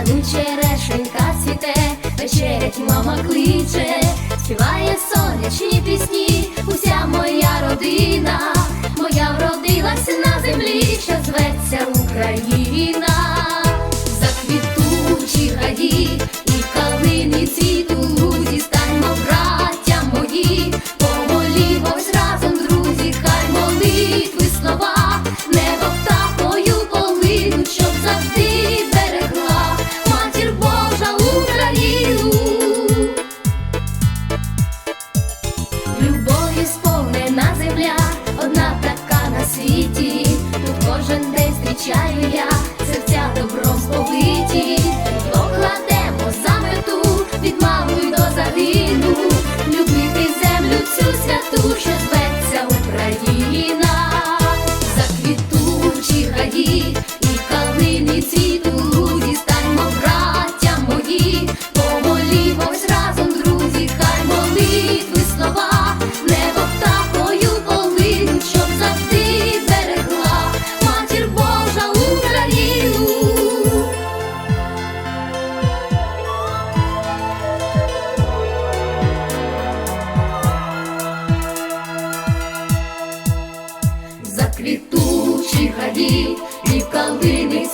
саду черешенька цвіте, вечерять мама кличе, співає сонячні пісні, уся моя родина, моя вродилася на землі, що зветься Україна, світі. Тут кожен день зустрічаю я, серця добром сповиті. Покладемо за мету від мами до загину. Любити землю цю святу, що зветься Україна. Заквітучі гаї Ficam de nem